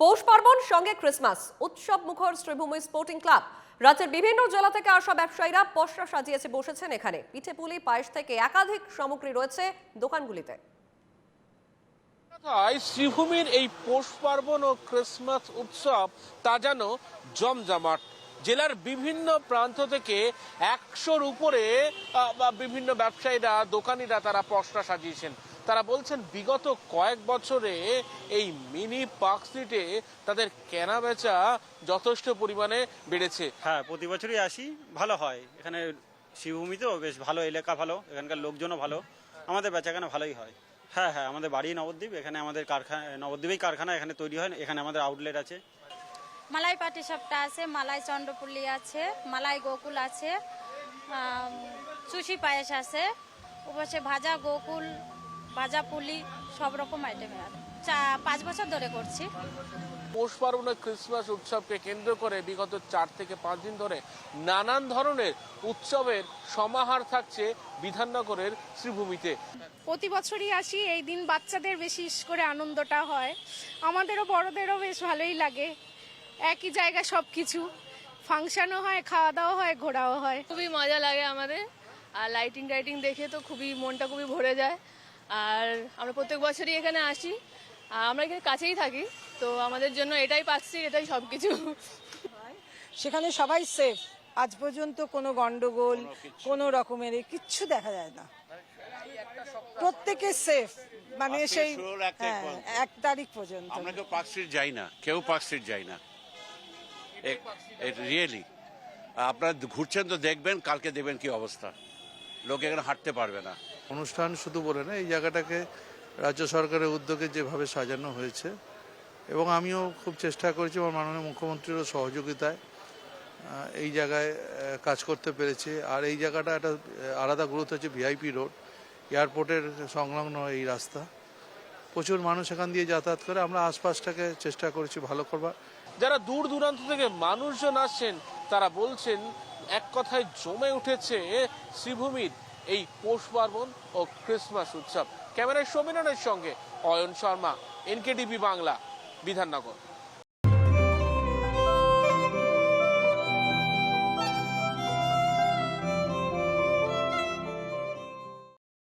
পৌষ পার্বণ, সঙ্গে ক্রিসমাস, উৎসব মুখর শ্রীভূমি স্পোর্টিং ক্লাব। রাজ্যের বিভিন্ন জেলা থেকে আসা ব্যবসায়ীরা পসরা সাজিয়েছে, বসেছেন এখানে। পিঠে পুলি, পায়েস থেকে একাধিক সামগ্রী রয়েছে দোকানগুলিতে। শ্রীভূমির এই পৌষ পার্বণ ও ক্রিসমাস উৎসব, তা যেন জমজমাট। জেলার বিভিন্ন প্রান্ত থেকে একশোর উপরে বিভিন্ন ব্যবসায়ীরা, দোকানিরা তারা পসরা সাজিয়েছেন। তারা বলছেন বিগত কয়েক বছরে এই মিনি পার্ক স্ট্রিটে তাদের কেনা বেচা যথেষ্ট পরিমাণে বেড়েছে। হ্যাঁ প্রতি বছরই আসি। ভালো হয়। এখানে শিবভূমি তো বেশ ভালো এলাকা ভালো এখানকার লোকজনও ভালো। আমাদের বেচা বেচাকেনা ভালোই হয়। হ্যাঁ হ্যাঁ আমাদের বাড়ি নবদ্বীপ। এখানে আমাদের কারখানা নবদ্বীপেই কারখানা এখানে তৈরি হয়। এখানে আমাদের আউটলেট আছে। মালাই পাটি সাপটা আছে মালাই চন্দ্রপুলি আছে মালাই গোকুল আছে চুষি পায়েস আছে ওপাশে ভাজা গোকুল ভাজা পুলি সব রকম আইটেম চা পাঁচ বছর ধরে করছি। পৌষ পার্বণ ক্রিসমাস উৎসবকে কেন্দ্র করে বিগত চার থেকে পাঁচ দিন ধরে নানান ধরনের উৎসবের সমাহার থাকছে বিধাননগরের শ্রীভূমিতে। প্রতি বছরই আসি এই দিন বাচ্চাদের বেশি করে আনন্দটা হয়। আমাদেরও বড়দেরও বেশ ভালোই লাগে। একই জায়গায় সব কিছু ফাংশনও হয় খাওয়া দাওয়া হয় ঘোরাও হয়। খুবই মজা লাগে আমাদের। আর লাইটিং টাইটিং দেখে তো খুবই মনটা খুবই ভরে যায়। আর আমরা প্রত্যেক বছরই এখানে আসি। আর আমরা এখানে কাছেই থাকি তো আমাদের জন্য এটাই পাচ্ছি এটাই সব কিছু সেখানে সবাই সেফ আজ পর্যন্ত কোনো গন্ডগোল কোনো রকমের কিচ্ছু দেখা যায় না। প্রত্যেকে সেফ মানে সেই এক তারিখ হ্যাঁ, পর্যন্ত। এক তারিখ পর্যন্ত। আমরা কেউ পার্ক স্ট্রিট যাই না কেউ পার্ক স্ট্রিট যাই না। রিয়েলি আপনারা ঘুরছেন তো দেখবেন কালকে দেবেন কি অবস্থা। লোকে এখানে হাঁটতে পারবে না। অনুষ্ঠান শুধু বলে না, এই জায়গাটাকে রাজ্য সরকারের উদ্যোগে যেভাবে সাজানো হয়েছে, এবং আমিও খুব চেষ্টা করেছি আমার মাননীয় মুখ্যমন্ত্রীরও সহযোগিতায় এই জায়গায় কাজ করতে পেরেছি। আর এই জায়গাটা একটা আলাদা গুরুত্ব হচ্ছে ভিআইপি রোড, এয়ারপোর্টের সংলগ্ন এই রাস্তা। প্রচুর মানুষ এখান দিয়ে যাতায়াত করে, আমরা আশপাশটাকে চেষ্টা করেছি ভালো করবার। যারা দূর দূরান্ত থেকে মানুষজন আসছেন, তারা বলছেন, এক কথায় জমে উঠেছে শ্রীভূমির এই পৌষ পার্বণ ও ক্রিসমাস উৎসব। ক্যামেরায় সমীরনের সঙ্গে অয়ন শর্মা এনকেডিবি বাংলা বিধাননগর।